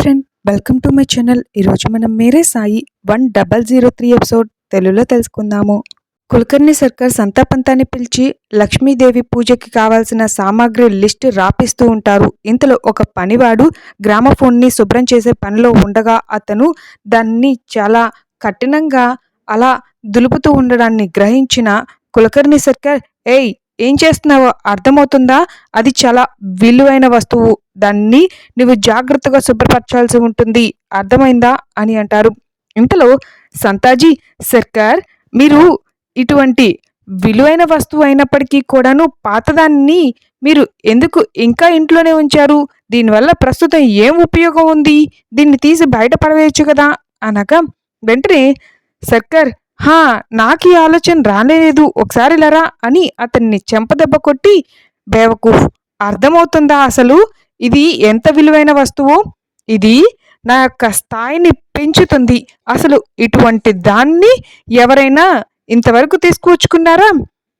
Friend welcome to my channel ఈరోజు మనం Mere Sai one double zero three episode తెలుగులో తెలుసుకుందాము. కులకర్ణి సర్కార్ సంతాపంతాన్ని పిలిచి లక్ష్మీదేవి పూజకి కావాల్సిన సామాగ్రి లిస్ట్ రాపిస్తూ ఉంటారు. ఇంతలో ఒక పనివాడు గ్రామఫోన్ని శుభ్రం చేసే పనిలో ఉండగా అతను దాన్ని చాలా కఠినంగా అలా దులుపుతూ ఉండడాన్ని గ్రహించిన కులకర్ణి సర్కార్ ఏయ్ ఏం చేస్తున్నావో అర్థమవుతుందా? అది చాలా విలువైన వస్తువు. దాన్ని నువ్వు జాగ్రత్తగా శుభ్రపరచాల్సి ఉంటుంది. అర్థమైందా? అని అంటారు. ఇంతలో సంతాజీ సర్కార్ మీరు ఇటువంటి విలువైన వస్తువు అయినప్పటికీ కూడాను పాతదాన్ని మీరు ఎందుకు ఇంకా ఇంట్లోనే ఉంచారు? దీనివల్ల ప్రస్తుతం ఏం ఉపయోగం ఉంది? దీన్ని తీసి బయట పడవేయచ్చు కదా? అనగా వెంటనే సర్కార్ హా నాకు ఈ ఆలోచన రాలేదు ఒకసారి లరా అని అతన్ని చెంపదెబ్బ కొట్టి బేవకు అర్థమవుతుందా అసలు? ఇది ఎంత విలువైన వస్తువు? ఇది నా యొక్క స్థాయిని పెంచుతుంది. అసలు ఇటువంటి దాన్ని ఎవరైనా ఇంతవరకు తీసుకువచ్చుకున్నారా?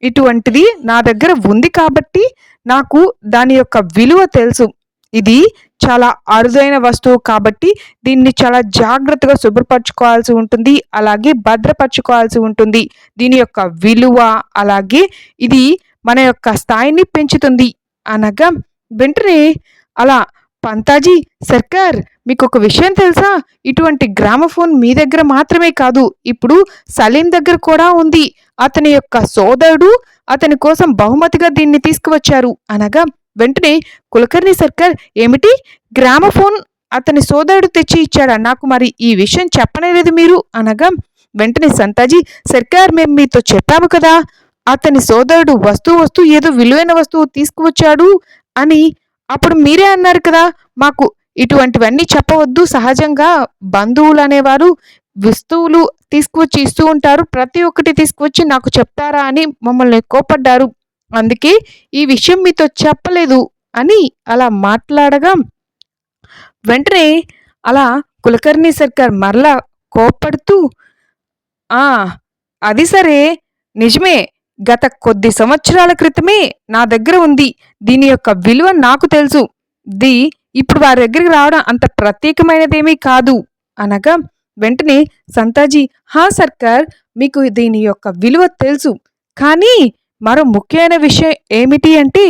ఇటువంటిది నా దగ్గర ఉంది కాబట్టి నాకు దాని యొక్క విలువ తెలుసు. ఇది చాలా అరుదైన వస్తువు కాబట్టి దీన్ని చాలా జాగ్రత్తగా శుభ్రపరచుకోవాల్సి ఉంటుంది. అలాగే భద్రపరచుకోవాల్సి ఉంటుంది. దీని యొక్క విలువ అలాగే ఇది మన యొక్క స్థాయిని పెంచుతుంది. అనగా వెంటనే అలా పంతాజీ సర్కార్ మీకు ఒక విషయం తెలుసా? ఇటువంటి గ్రామఫోన్ మీ దగ్గర మాత్రమే కాదు. ఇప్పుడు సలీం దగ్గర కూడా ఉంది. అతని యొక్క సోదరుడు అతని కోసం బహుమతిగా దీన్ని తీసుకువచ్చారు. అనగా వెంటనే కులకర్ణి సర్కార్ ఏమిటి? గ్రామఫోన్ అతని సోదరుడు తెచ్చి ఇచ్చాడా? నాకు మరి ఈ విషయం చెప్పనేలేదు మీరు అనగా వెంటనే సంతాజీ సర్కార్ మేము మీతో చెప్పాము కదా అతని సోదరుడు వస్తువు వస్తువు ఏదో విలువైన వస్తువు తీసుకువచ్చాడు అని అప్పుడు మీరే అన్నారు కదా మాకు ఇటువంటివన్నీ చెప్పవద్దు సహజంగా బంధువులు అనేవారు వస్తువులు తీసుకువచ్చి ఇస్తూ ఉంటారు ప్రతి ఒక్కటి తీసుకువచ్చి నాకు చెప్తారా అని మమ్మల్ని కోపడ్డారు అందుకే ఈ విషయం మీతో చెప్పలేదు అని అలా మాట్లాడగా వెంటనే అలా కులకర్ణి సర్కార్ మరలా కోపడుతూ ఆ అది సరే. నిజమే. గత కొద్ది సంవత్సరాల క్రితమే నా దగ్గర ఉంది. దీని యొక్క విలువ నాకు తెలుసు. ది ఇప్పుడు వారి దగ్గరికి రావడం అంత ప్రత్యేకమైనదేమీ కాదు. అనగా వెంటనే సంతాజీ హా సర్కార్ మీకు దీని యొక్క విలువ తెలుసు. కానీ మరో ముఖ్యమైన విషయం ఏమిటి అంటే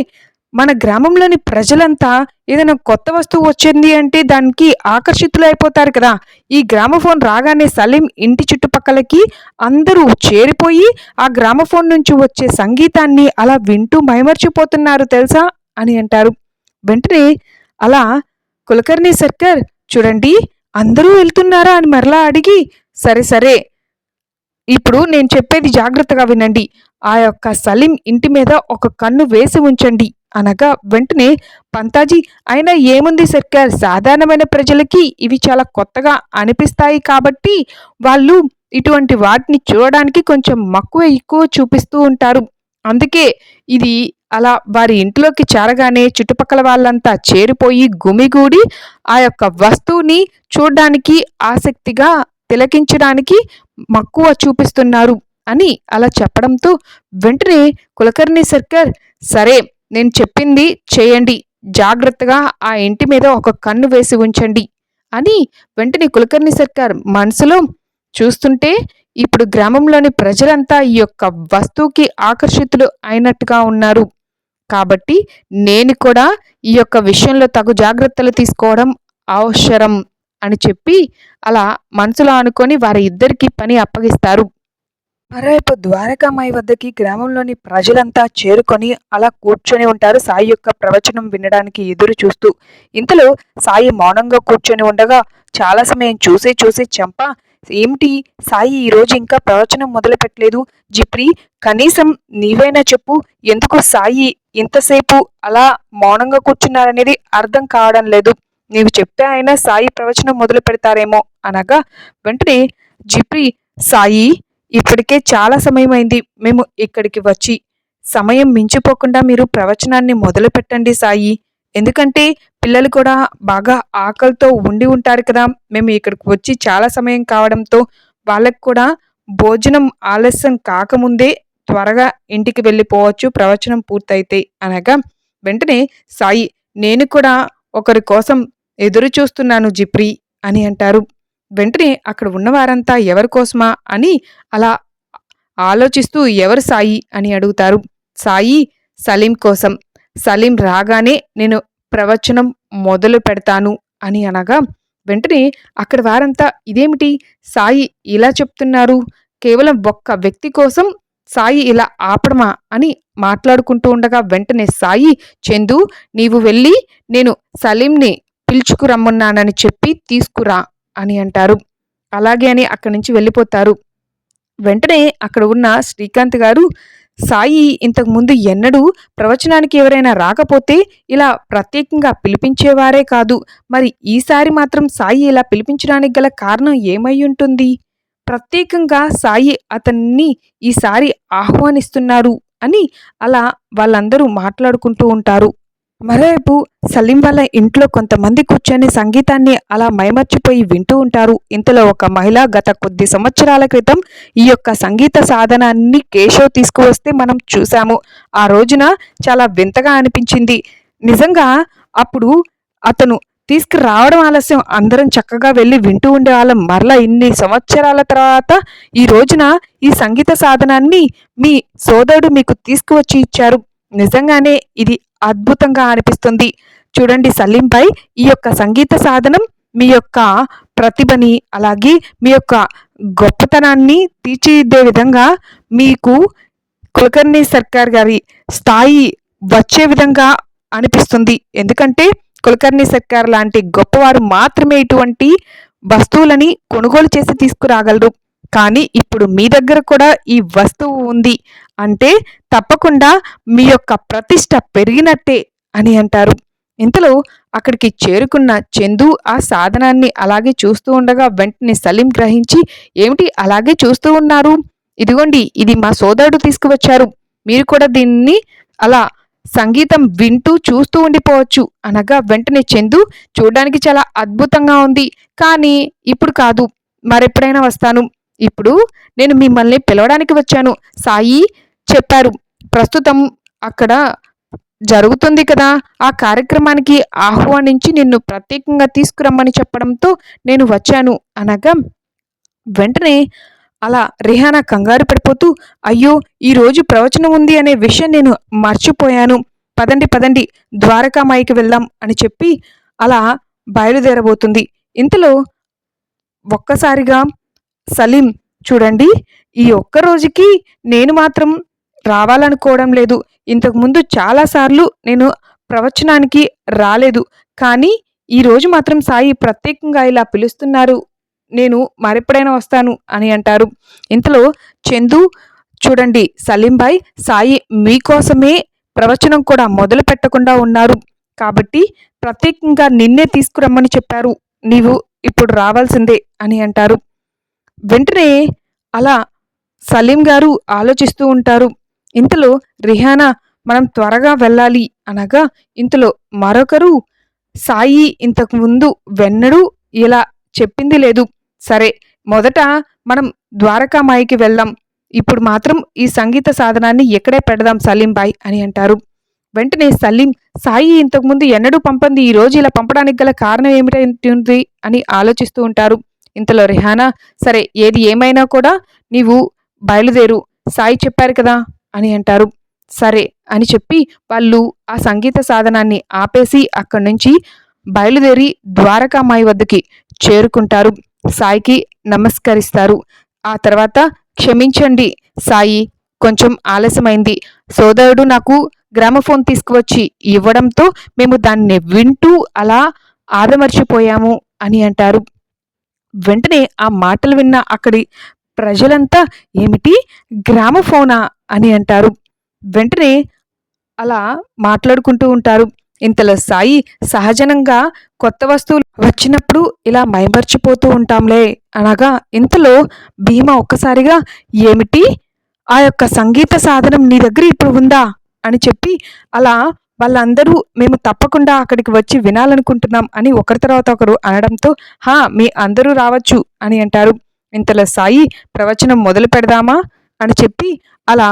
మన గ్రామంలోని ప్రజలంతా ఏదైనా కొత్త వస్తువు వచ్చింది అంటే దానికి ఆకర్షితులైపోతారు కదా. ఈ గ్రామఫోన్ రాగానే సలీం ఇంటి చుట్టుపక్కలకి అందరూ చేరిపోయి ఆ గ్రామఫోన్ నుంచి వచ్చే సంగీతాన్ని అలా వింటూ మైమర్చిపోతున్నారు తెలుసా అని అంటారు. వెంటనే అలా కులకర్ణి సర్కార్ చూడండి అందరూ వెళ్తున్నారా అని మరలా అడిగి సరే సరే ఇప్పుడు నేను చెప్పేది జాగ్రత్తగా వినండి. ఆ యొక్క సలీం ఇంటి మీద ఒక కన్ను వేసి ఉంచండి అనగా వెంటనే పంతాజీ అయినా ఏముంది సర్కార్? సాధారణమైన ప్రజలకి ఇవి చాలా కొత్తగా అనిపిస్తాయి కాబట్టి వాళ్ళు ఇటువంటి వాటిని చూడడానికి కొంచెం మక్కువ ఎక్కువ చూపిస్తూ ఉంటారు. అందుకే ఇది అలా వారి ఇంట్లోకి చేరగానే చుట్టుపక్కల వాళ్ళంతా చేరిపోయి గుమిగూడి ఆ యొక్క వస్తువుని చూడడానికి ఆసక్తిగా తిలకించడానికి మక్కువ చూపిస్తున్నారు. అని అలా చెప్పడంతో వెంటనే కులకర్ణి సర్కార్ సరే నేను చెప్పింది చేయండి జాగ్రత్తగా ఆ ఇంటి మీద ఒక కన్ను వేసి ఉంచండి అని వెంటనే కులకర్ణి సర్కార్ మనసులో చూస్తుంటే ఇప్పుడు గ్రామంలోని ప్రజలంతా ఈ యొక్క వస్తువుకి ఆకర్షితులు అయినట్టుగా ఉన్నారు. కాబట్టి నేను కూడా ఈ యొక్క విషయంలో తగు జాగ్రత్తలు తీసుకోవడం అవసరం అని చెప్పి అలా మనసులో అనుకొని వారి ఇద్దరికి పని అప్పగిస్తారు. మరోవైపు ద్వారకామాయి వద్దకి గ్రామంలోని ప్రజలంతా చేరుకొని అలా కూర్చొని ఉంటారు. సాయి యొక్క ప్రవచనం వినడానికి ఎదురు చూస్తూ ఇంతలో సాయి మౌనంగా కూర్చొని ఉండగా చాలా సమయం చూసి చూసి చెంప ఏమిటి సాయి ఈరోజు ఇంకా ప్రవచనం మొదలు పెట్టలేదు? జిప్రి కనీసం నీవైనా చెప్పు ఎందుకు సాయి ఇంతసేపు అలా మౌనంగా కూర్చున్నారనేది అర్థం కావడం లేదు. నీవు చెప్తే అయినా సాయి ప్రవచనం మొదలు పెడతారేమో అనగా వెంటనే జిప్రి సాయి ఇప్పటికే చాలా సమయం అయింది మేము ఇక్కడికి వచ్చి సమయం మించిపోకుండా మీరు ప్రవచనాన్ని మొదలు పెట్టండి సాయి. ఎందుకంటే పిల్లలు కూడా బాగా ఆకలితో ఉండి ఉంటారు కదా. మేము ఇక్కడికి వచ్చి చాలా సమయం కావడంతో వాళ్ళకు కూడా భోజనం ఆలస్యం కాకముందే త్వరగా ఇంటికి వెళ్ళిపోవచ్చు. ప్రవచనం పూర్తయితే అనగా వెంటనే సాయి నేను కూడా ఒకరి కోసం ఎదురు చూస్తున్నాను జిప్రి అని అంటారు. వెంటనే అక్కడ ఉన్నవారంతా ఎవరి కోసమా అని అలా ఆలోచిస్తూ ఎవరు సాయి అని అడుగుతారు. సాయి సలీం కోసం. సలీం రాగానే నేను ప్రవచనం మొదలు పెడతాను అని అనగా వెంటనే అక్కడ వారంతా ఇదేమిటి? సాయి ఇలా చెప్తున్నారు. కేవలం ఒక్క వ్యక్తి కోసం సాయి ఇలా ఆపడమా అని మాట్లాడుకుంటూ ఉండగా వెంటనే సాయి చందు నీవు వెళ్ళి నేను సలీంని పిలుచుకురమ్మన్నానని చెప్పి తీసుకురా అని అంటారు. అలాగే అని అక్కడి నుంచి వెళ్ళిపోతారు. వెంటనే అక్కడ ఉన్న శ్రీకాంత్ గారు సాయి ఇంతకుముందు ఎన్నడూ ప్రవచనానికి ఎవరైనా రాకపోతే ఇలా ప్రత్యేకంగా పిలిపించేవారే కాదు. మరి ఈసారి మాత్రం సాయి ఇలా పిలిపించడానికి గల కారణం ఏమై ఉంటుంది? ప్రత్యేకంగా సాయి అతన్ని ఈసారి ఆహ్వానిస్తున్నారు అని అలా వాళ్ళందరూ మాట్లాడుకుంటూ ఉంటారు. మరోవైపు సలీం వాళ్ళ ఇంట్లో కొంతమంది కూర్చొని సంగీతాన్ని అలా మైమర్చిపోయి వింటూ ఉంటారు. ఇంతలో ఒక మహిళ గత కొద్ది సంవత్సరాల క్రితం ఈ యొక్క సంగీత సాధనాన్ని కేశవ్ తీసుకువస్తే మనం చూసాము ఆ రోజున చాలా వింతగా అనిపించింది. నిజంగా అప్పుడు అతను తీసుకురావడం ఆలస్యం. అందరం చక్కగా వెళ్ళి వింటూ ఉండేవాళ్ళం. మరలా ఇన్ని సంవత్సరాల తర్వాత ఈ రోజున ఈ సంగీత సాధనాన్ని మీ సోదరుడు మీకు తీసుకువచ్చి ఇచ్చారు. నిజంగానే ఇది అద్భుతంగా అనిపిస్తుంది. చూడండి సలీంపై ఈ యొక్క సంగీత సాధనం మీ యొక్క ప్రతిభని అలాగే మీ యొక్క గొప్పతనాన్ని తీర్చిదిద్దే విధంగా మీకు కులకర్ణి సర్కార్ గారి స్థాయి వచ్చే విధంగా అనిపిస్తుంది. ఎందుకంటే కులకర్ణి సర్కార్ లాంటి గొప్పవారు మాత్రమే ఇటువంటి వస్తువులని కొనుగోలు చేసి తీసుకురాగలరు. కానీ ఇప్పుడు మీ దగ్గర కూడా ఈ వస్తువు ఉంది. అంటే తప్పకుండా మీ యొక్క ప్రతిష్ట పెరిగినట్టే అని అంటారు. ఇంతలో అక్కడికి చేరుకున్న చందు ఆ సాధనాన్ని అలాగే చూస్తూ ఉండగా వెంటనే సలీం గ్రహించి ఏమిటి అలాగే చూస్తూ ఉన్నారు? ఇదిగోండి ఇది మా సోదరుడు తీసుకువచ్చారు. మీరు కూడా దీన్ని అలా సంగీతం వింటూ చూస్తూ ఉండిపోవచ్చు అనగా వెంటనే చందు చూడడానికి చాలా అద్భుతంగా ఉంది. కానీ ఇప్పుడు కాదు మరెప్పుడైనా వస్తాను. ఇప్పుడు నేను మిమ్మల్ని పిలవడానికి వచ్చాను. సాయి చెప్పారు. ప్రస్తుతం అక్కడ జరుగుతుంది కదా ఆ కార్యక్రమానికి ఆహ్వానించి నిన్ను ప్రత్యేకంగా తీసుకురమ్మని చెప్పడంతో నేను వచ్చాను అనగా వెంటనే అలా రిహానా కంగారు పడిపోతూ అయ్యో ఈరోజు ప్రవచనం ఉంది అనే విషయం నేను మర్చిపోయాను. పదండి పదండి ద్వారకామాయికి వెళ్దాం అని చెప్పి అలా బయలుదేరబోతుంది. ఇంతలో ఒక్కసారిగా సలీం చూడండి ఈ ఒక్క రోజుకి నేను మాత్రం రావాలనుకోవడం లేదు. ఇంతకుముందు చాలాసార్లు నేను ప్రవచనానికి రాలేదు. కానీ ఈరోజు మాత్రం సాయి ప్రత్యేకంగా ఇలా పిలుస్తున్నారు. నేను మరెప్పుడైనా వస్తాను అని అంటారు. ఇంతలో చందు చూడండి సలీంబాయ్ సాయి మీకోసమే ప్రవచనం కూడా మొదలు పెట్టకుండా ఉన్నారు. కాబట్టి ప్రత్యేకంగా నిన్నే తీసుకురమ్మని చెప్పారు. నీవు ఇప్పుడు రావాల్సిందే అని అంటారు. వెంటనే అలా సలీం గారు ఆలోచిస్తూ ఉంటారు. ఇంతలో రిహానా మనం త్వరగా వెళ్ళాలి అనగా ఇంతలో మరొకరు సాయి ఇంతకు ముందు వెన్నడూ ఇలా చెప్పింది లేదు. సరే మొదట మనం ద్వారకామాయికి వెళ్దాం. ఇప్పుడు మాత్రం ఈ సంగీత సాధనాన్ని ఎక్కడే పెడదాం సలీం బాయ్ అని అంటారు. వెంటనే సలీం సాయి ఇంతకుముందు ఎన్నడూ పంపంది ఈ రోజు ఇలా పంపడానికి గల కారణం ఏమిటంటుంది అని ఆలోచిస్తూ ఉంటారు. ఇంతలో రిహానా సరే ఏది ఏమైనా కూడా నీవు బయలుదేరు. సాయి చెప్పారు కదా. అని అంటారు. సరే అని చెప్పి వాళ్ళు ఆ సంగీత సాధనాన్ని ఆపేసి అక్కడి నుంచి బయలుదేరి ద్వారకామాయి వద్దకి చేరుకుంటారు. సాయికి నమస్కరిస్తారు. ఆ తర్వాత క్షమించండి సాయి కొంచెం ఆలస్యమైంది. సోదరుడు నాకు గ్రామఫోన్ తీసుకువచ్చి ఇవ్వడంతో మేము దాన్ని వింటూ అలా ఆదమర్చిపోయాము అని అంటారు. వెంటనే ఆ మాటలు విన్న అక్కడి ప్రజలంతా ఏమిటి గ్రామఫోనా అని అంటారు. వెంటనే అలా మాట్లాడుకుంటూ ఉంటారు. ఇంతలో సాయి సహజనంగా కొత్త వస్తువులు వచ్చినప్పుడు ఇలా మైమర్చిపోతూ ఉంటాంలే అనగా ఇంతలో భీమా ఒక్కసారిగా ఏమిటి? ఆ యొక్క సంగీత సాధనం నీ దగ్గర ఇప్పుడు ఉందా? అని చెప్పి అలా వాళ్ళందరూ మేము తప్పకుండా అక్కడికి వచ్చి వినాలనుకుంటున్నాం అని ఒకరి తర్వాత ఒకరు అనడంతో హా మీ అందరూ రావచ్చు అని అంటారు. ఇంతలో సాయి ప్రవచనం మొదలు పెడదామా అని చెప్పి అలా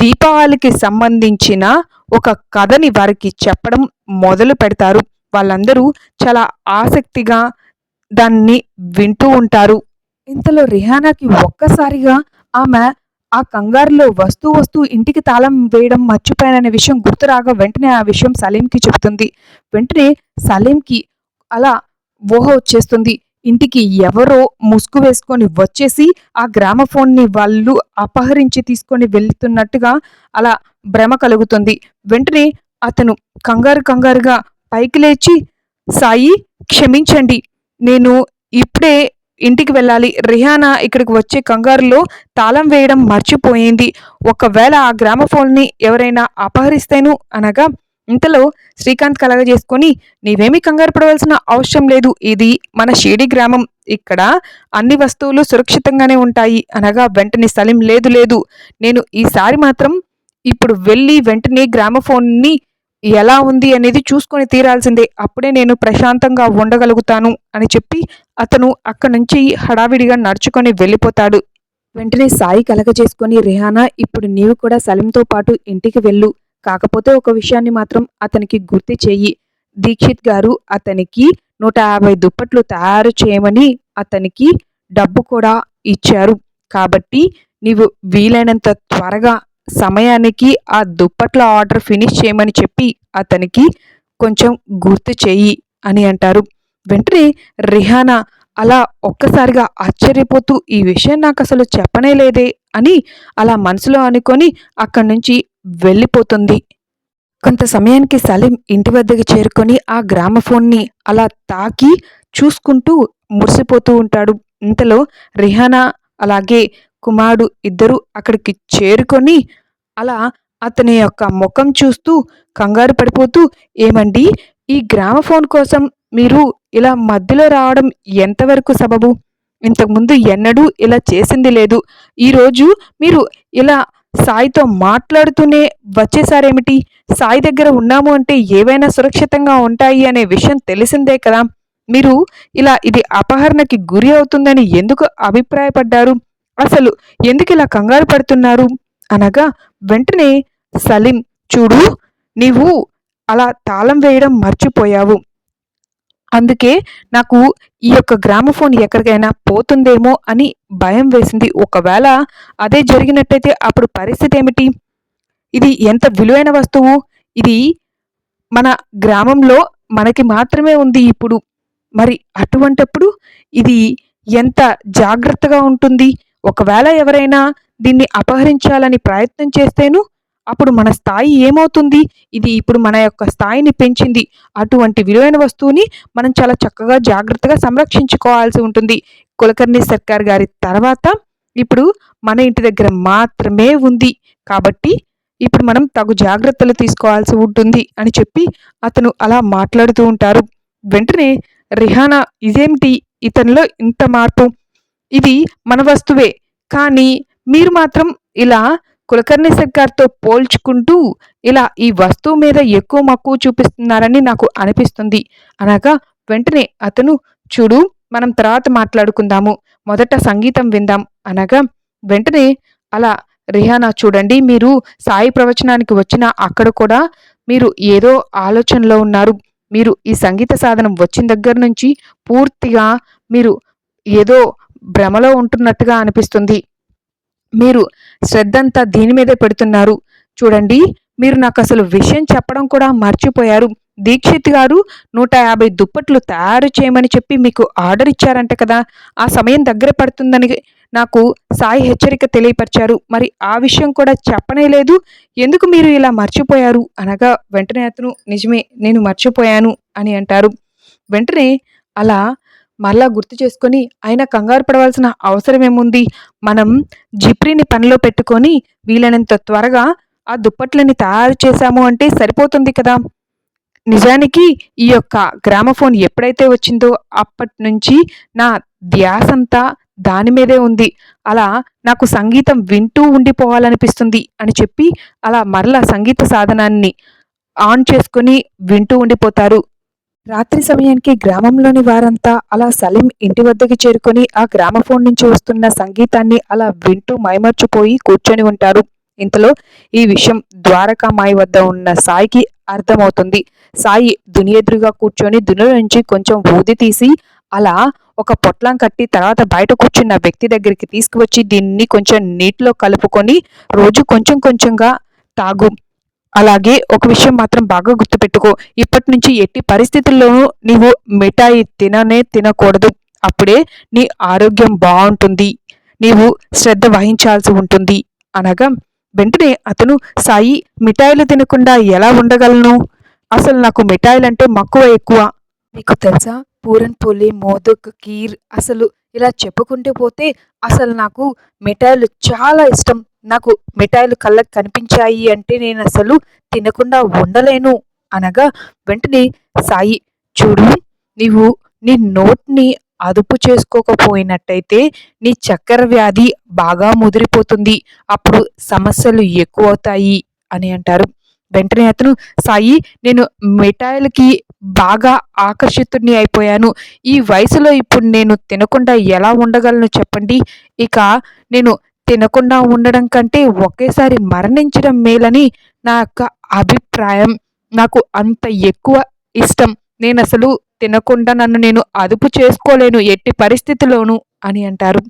దీపావళికి సంబంధించిన ఒక కథని వారికి చెప్పడం మొదలు పెడతారు. వాళ్ళందరూ చాలా ఆసక్తిగా దాన్ని వింటూ ఉంటారు. ఇంతలో రిహానాకి ఒక్కసారిగా ఆమె ఆ కంగారులో వస్తూ వస్తూ ఇంటికి తాళం వేయడం మర్చిపోయాననే విషయం గుర్తురాగా వెంటనే ఆ విషయం సలీంకి చెబుతుంది. వెంటనే సలీంకి అలా ఊహ వచ్చేస్తుంది. ఇంటికి ఎవరో ముసుగు వేసుకొని వచ్చేసి ఆ గ్రామఫోన్ని వాళ్ళు అపహరించి తీసుకొని వెళ్తున్నట్టుగా అలా భ్రమ కలుగుతుంది. వెంటనే అతను కంగారు కంగారుగా పైకి లేచి సాయి క్షమించండి. నేను ఇప్పుడే ఇంటికి వెళ్ళాలి. రిహానా ఇక్కడికి వచ్చే కంగారులో తాళం వేయడం మర్చిపోయింది. ఒకవేళ ఆ గ్రామఫోన్ని ఎవరైనా అపహరిస్తేను అనగా ఇంతలో శ్రీకాంత్ కలగ చేసుకొని నీవేమీ కంగారు పడవలసిన అవసరం లేదు. ఇది మన షిరిడి గ్రామం. ఇక్కడ అన్ని వస్తువులు సురక్షితంగానే ఉంటాయి. అనగా వెంటనే సలీం లేదు లేదు. నేను ఈసారి మాత్రం ఇప్పుడు వెళ్ళి వెంటనే గ్రామఫోన్ని ఎలా ఉంది అనేది చూసుకొని తీరాల్సిందే. అప్పుడే నేను ప్రశాంతంగా ఉండగలుగుతాను అని చెప్పి అతను అక్కడి నుంచి హడావిడిగా నడుచుకొని వెళ్ళిపోతాడు. వెంటనే సాయి కలగ చేసుకొని రిహానా ఇప్పుడు నీవు కూడా సలీంతో పాటు ఇంటికి వెళ్ళు. కాకపోతే ఒక విషయాన్ని మాత్రం అతనికి గుర్తు చెయ్యి దీక్షిత్ గారు అతనికి నూట యాభై దుప్పట్లు తయారు చేయమని అతనికి డబ్బు కూడా ఇచ్చారు. కాబట్టి నీవు వీలైనంత త్వరగా సమయానికి ఆ దుప్పట్ల ఆర్డర్ ఫినిష్ చేయమని చెప్పి అతనికి కొంచెం గుర్తు చెయ్యి అని అంటారు. వెంటనే రిహానా అలా ఒక్కసారిగా ఆశ్చర్యపోతూ ఈ విషయం నాకు అసలు చెప్పనే లేదే అని అలా మనసులో అనుకొని అక్కడి నుంచి వెళ్ళిపోతుంది. కొంత సమయానికి సలీం ఇంటి వద్దకు చేరుకొని ఆ గ్రామఫోన్ని అలా తాకి చూసుకుంటూ మురిసిపోతూ ఉంటాడు. ఇంతలో రిహానా అలాగే కుమారుడు ఇద్దరు అక్కడికి చేరుకొని అలా అతని యొక్క ముఖం చూస్తూ కంగారు పడిపోతూ ఏమండి ఈ గ్రామఫోన్ కోసం మీరు ఇలా మధ్యలో రావడం ఎంతవరకు సబబు? ఇంతకుముందు ఎన్నడూ ఇలా చేసింది లేదు. ఈరోజు మీరు ఇలా సాయితో మాట్లాడుతూనే వచ్చేసారేమిటి? సాయి దగ్గర ఉన్నాము అంటే ఏవైనా సురక్షితంగా ఉంటాయి అనే విషయం తెలిసిందే కదా. మీరు ఇలా ఇది అపహరణకి గురి అవుతుందని ఎందుకు అభిప్రాయపడ్డారు? అసలు ఎందుకు ఇలా కంగారు పడుతున్నారు? అనగా వెంటనే సలీం చూడు నీవు అలా తాళం వేయడం మర్చిపోయావు. అందుకే నాకు ఈ యొక్క గ్రామఫోన్ ఎక్కడికైనా పోతుందేమో అని భయం వేసింది. ఒకవేళ అదే జరిగినట్టయితే అప్పుడు పరిస్థితి ఏమిటి? ఇది ఎంత విలువైన వస్తువు? ఇది మన గ్రామంలో మనకి మాత్రమే ఉంది ఇప్పుడు. మరి అటువంటప్పుడు ఇది ఎంత జాగ్రత్తగా ఉంటుంది? ఒకవేళ ఎవరైనా దీన్ని అపహరించాలని ప్రయత్నం చేస్తేను అప్పుడు మన స్థాయి ఏమవుతుంది? ఇది ఇప్పుడు మన యొక్క స్థాయిని పెంచింది. అటువంటి విలువైన వస్తువుని మనం చాలా చక్కగా జాగ్రత్తగా సంరక్షించుకోవాల్సి ఉంటుంది. కులకర్ణి సర్కార్ గారి తర్వాత ఇప్పుడు మన ఇంటి దగ్గర మాత్రమే ఉంది. కాబట్టి ఇప్పుడు మనం తగు జాగ్రత్తలు తీసుకోవాల్సి ఉంటుంది అని చెప్పి అతను అలా మాట్లాడుతూ ఉంటారు. వెంటనే రిహానా ఇదేమిటి ఇతనిలో ఇంత మార్పు. ఇది మన వస్తువే. కానీ మీరు మాత్రం ఇలా కులకర్ణి సర్కార్తో పోల్చుకుంటూ ఇలా ఈ వస్తువు మీద ఎక్కువ మక్కువ చూపిస్తున్నారని నాకు అనిపిస్తుంది. అనగా వెంటనే అతను చూడు మనం తర్వాత మాట్లాడుకుందాము. మొదట సంగీతం విందాం. అనగా వెంటనే అలా రిహానా చూడండి మీరు సాయి ప్రవచనానికి వచ్చిన అక్కడ కూడా మీరు ఏదో ఆలోచనలో ఉన్నారు. మీరు ఈ సంగీత సాధనం వచ్చిన దగ్గర నుంచి పూర్తిగా మీరు ఏదో భ్రమలో ఉంటున్నట్టుగా అనిపిస్తుంది. మీరు శ్రద్ధంతా దీని మీదే పెడుతున్నారు. చూడండి మీరు నాకు అసలు విషయం చెప్పడం కూడా మర్చిపోయారు. దీక్షిత్ గారు నూట యాభై దుప్పట్లు తయారు చేయమని చెప్పి మీకు ఆర్డర్ ఇచ్చారంట కదా. ఆ సమయం దగ్గర పడుతుందని నాకు సాయి హెచ్చరిక తెలియపరిచారు. మరి ఆ విషయం కూడా చెప్పనే లేదు. ఎందుకు మీరు ఇలా మర్చిపోయారు? అనగా వెంటనే అతను నిజమే నేను మర్చిపోయాను అని అంటారు. వెంటనే అలా మరలా గుర్తు చేసుకొని ఆయన కంగారు పడవలసిన అవసరం ఏముంది మనం జిప్రీని పనిలో పెట్టుకొని వీలైనంత త్వరగా ఆ దుప్పట్లని తయారు చేశాము అంటే సరిపోతుంది కదా? నిజానికి ఈ యొక్క గ్రామఫోన్ ఎప్పుడైతే వచ్చిందో అప్పటి నుంచి నా ధ్యాసంతా దాని మీదే ఉంది. అలా నాకు సంగీతం వింటూ ఉండిపోవాలనిపిస్తుంది అని చెప్పి అలా మరలా సంగీత సాధనాన్ని ఆన్ చేసుకుని వింటూ ఉండిపోతారు. రాత్రి సమయానికి గ్రామంలోని వారంతా అలా సలీం ఇంటి వద్దకి చేరుకొని ఆ గ్రామఫోన్ నుంచి వస్తున్న సంగీతాన్ని అలా వింటూ మైమర్చిపోయి కూర్చొని ఉంటారు. ఇంతలో ఈ విషయం ద్వారకామాయి వద్ద ఉన్న సాయికి అర్థమవుతుంది. సాయి దుని ఎదురుగా కూర్చొని దుని నుంచి కొంచెం ఊది తీసి అలా ఒక పొట్లం కట్టి తర్వాత బయట కూర్చున్న వ్యక్తి దగ్గరికి తీసుకువచ్చి దీన్ని కొంచెం నీటిలో కలుపుకొని రోజు కొంచెం కొంచెంగా తాగు. అలాగే ఒక విషయం మాత్రం బాగా గుర్తుపెట్టుకో. ఇప్పటి నుంచి ఎట్టి పరిస్థితుల్లోనూ నీవు మిఠాయి తిననే తినకూడదు. అప్పుడే నీ ఆరోగ్యం బాగుంటుంది. నీవు శ్రద్ధ వహించాల్సి ఉంటుంది. అనగా వెంటనే అతను సాయి మిఠాయిలు తినకుండా ఎలా ఉండగలను? అసలు నాకు మిఠాయిలంటే మక్కువ ఎక్కువ. మీకు తెలుసా? పూరన్ పోలి మోదక్ కీర్ అసలు ఇలా చెప్పుకుంటూ పోతే అసలు నాకు మిఠాయిలు చాలా ఇష్టం. నాకు మిఠాయిలు కళ్ళకు కనిపించాయి అంటే నేను అసలు తినకుండా ఉండలేను అనగా వెంటనే సాయి చూడు నీవు నీ నోట్ని అదుపు చేసుకోకపోయినట్టయితే నీ చక్కెర వ్యాధి బాగా ముదిరిపోతుంది. అప్పుడు సమస్యలు ఎక్కువ అవుతాయి అని అంటారు. వెంటనే అతను సాయి నేను మిఠాయిలకి బాగా ఆకర్షితుడిని అయిపోయాను. ఈ వయసులో ఇప్పుడు నేను తినకుండా ఎలా ఉండగలను చెప్పండి? ఇక నేను తినకుండా ఉండడం కంటే ఒకేసారి మరణించడం మేలని నా యొక్క అభిప్రాయం. నాకు అంత ఎక్కువ ఇష్టం. నేను అసలు తినకుండా నన్ను నేను అదుపు చేసుకోలేను ఎట్టి పరిస్థితిలోనూ అని అంటారు.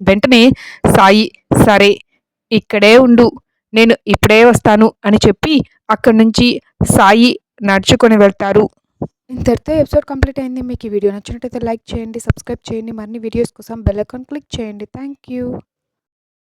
వెంటనే సాయి సరే ఇక్కడే ఉండు. నేను ఇప్పుడే వస్తాను అని చెప్పి అక్కడి నుంచి సాయి నడుచుకొని వెళ్తారు. ఇంతటితో ఎపిసోడ్ కంప్లీట్ అయింది. మీకు ఈ వీడియో నచ్చినట్టయితే లైక్ చేయండి సబ్స్క్రైబ్ చేయండి. మరిన్ని వీడియోస్ కోసం బెల్ ఐకాన్ క్లిక్ చేయండి. Thank you